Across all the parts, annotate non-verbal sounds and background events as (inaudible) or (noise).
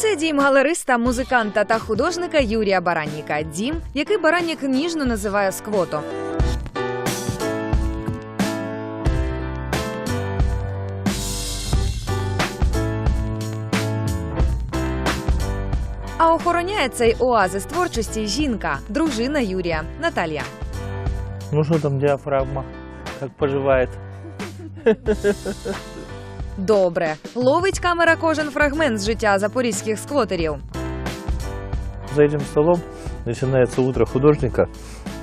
Це дім галериста, музиканта та художника Юрія Баранніка. Дім, який Бараннік ніжно називає сквото. А охороняє цей оазис творчості жінка, дружина Юрія Наталія. Ну что там диафрагма? Как поживает? (laughs) Добре, ловить камера кожен фрагмент з життя запорізьких сквотерів. За этим столом начинается утро художника,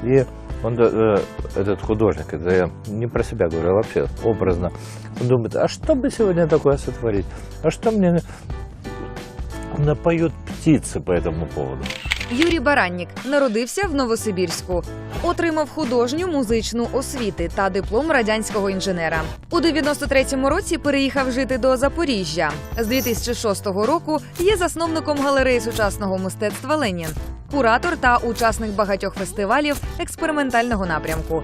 и он, э, этот художник, это я не про себя говорю, а вообще образно, он думает, а что бы сегодня такое сотворить? А что мне напоют птицы по этому поводу? Юрій Бараннік народився в Новосибірську, отримав художню музичну освіти та диплом радянського інженера. У 93-му році переїхав жити до Запоріжжя. З 2006 року є засновником галереї сучасного мистецтва Ленін, куратор та учасник багатьох фестивалів експериментального напрямку.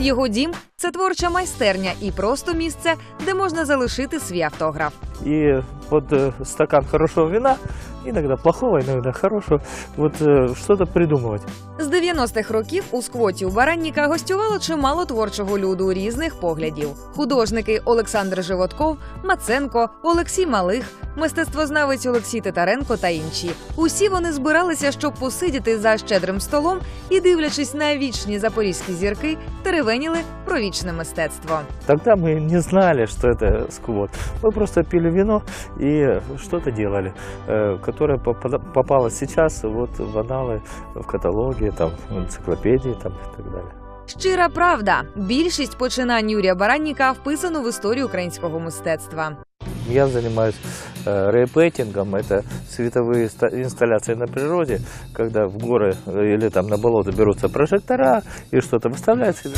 Його дім це творча майстерня і просто місце, де можна залишити свій автограф. И под э, стакан хорошего вина, иногда плохого, иногда хорошего, вот э, что-то придумывать. З 90-х років у сквоті у Баранніка гостювало чимало творчого люду різних поглядів: художники Олександр Животков, Маценко, Олексій Малих, мистецтвознавець Олексій Титаренко та інші. Усі вони збиралися, щоб посидіти за щедрим столом і, дивлячись на вічні запорізькі зірки, теревеніли про вічне мистецтво. Тогда мы не знали, что это сквот. Мы просто пили вино и что-то делали, э, которое попада- попало сейчас вот в аналы, в каталоги, там, в энциклопедии там, и так далее. Щира правда, більшість починань Юрія Баранніка вписано в історію українського мистецтва. Я занимаюсь э, рейпейтингом, это световые ста- инсталляции на природе, когда в горы э, или там на болото берутся прожектора и что-то выставляется.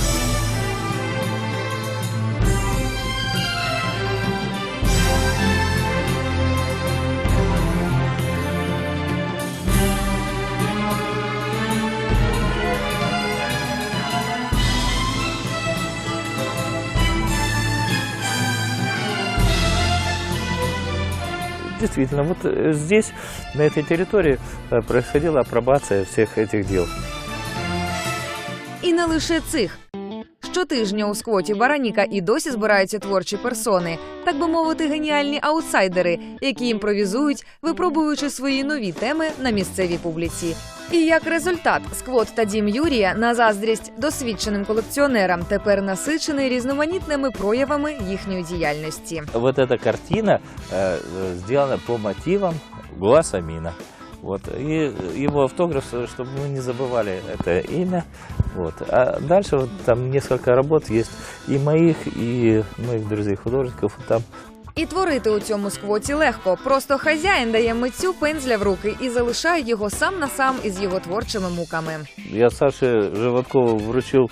Действительно, вот э, здесь, на этой территории, э, происходила апробация всех этих дел. І не лише цих. Щотижня у сквоті Бараніка і досі збираються творчі персони, так би мовити, геніальні аутсайдери, які імпровізують, випробуючи свої нові теми на місцевій публіці. І як результат, сквот та дім Юрія на заздрість досвідченим колекціонерам тепер насичений різноманітними проявами їхньої діяльності. Вот эта картина э, э, сделана по мотивам Гуасамина. Вот. И его автограф, э, чтобы мы не забывали это имя. Вот. А дальше вот там несколько работ есть и моих, и моих друзей-художников. Там І творити у цьому сквоті легко. Просто хазяїн дає митцю пензля в руки і залишає його сам на сам із його творчими муками. я Саше Животкову вручил э,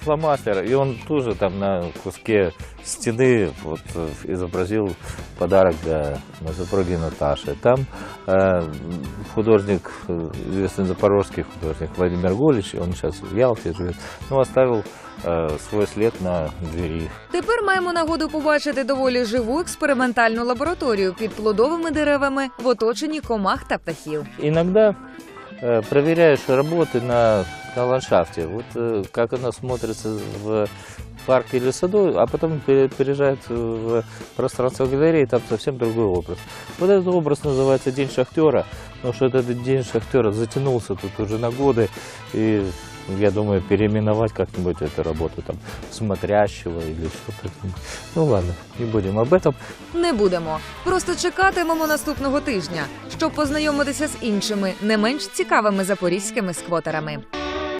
фломастер, и он тоже там на куске стены вот, э, изобразил подарок для моей супруги Наташи. Там э, художник, э, известный запорожский художник Владимир Гулич, он сейчас в Ялте живет, ну, оставил э, свой след на двери. Тепер маємо нагоду побачити доволі живу експериментальну лабораторію під плодовими деревами в оточенні комах та птахів. Иногда э, проверяешь работы на, на ландшафте, вот э, как она смотрится в парке или саду, а потом пере- переезжает в пространство галереи, там совсем другой образ. Вот этот образ называется День шахтера, потому что этот День шахтера затянулся тут уже на годы, и я думаю, переименовать как-нибудь эту работу, там, смотрящего или что-то. Ну ладно, не будем об этом. Не будемо. Просто чекатимемо наступного тижня, щоб познайомитися з іншими, не менш цікавими запорізькими сквотерами.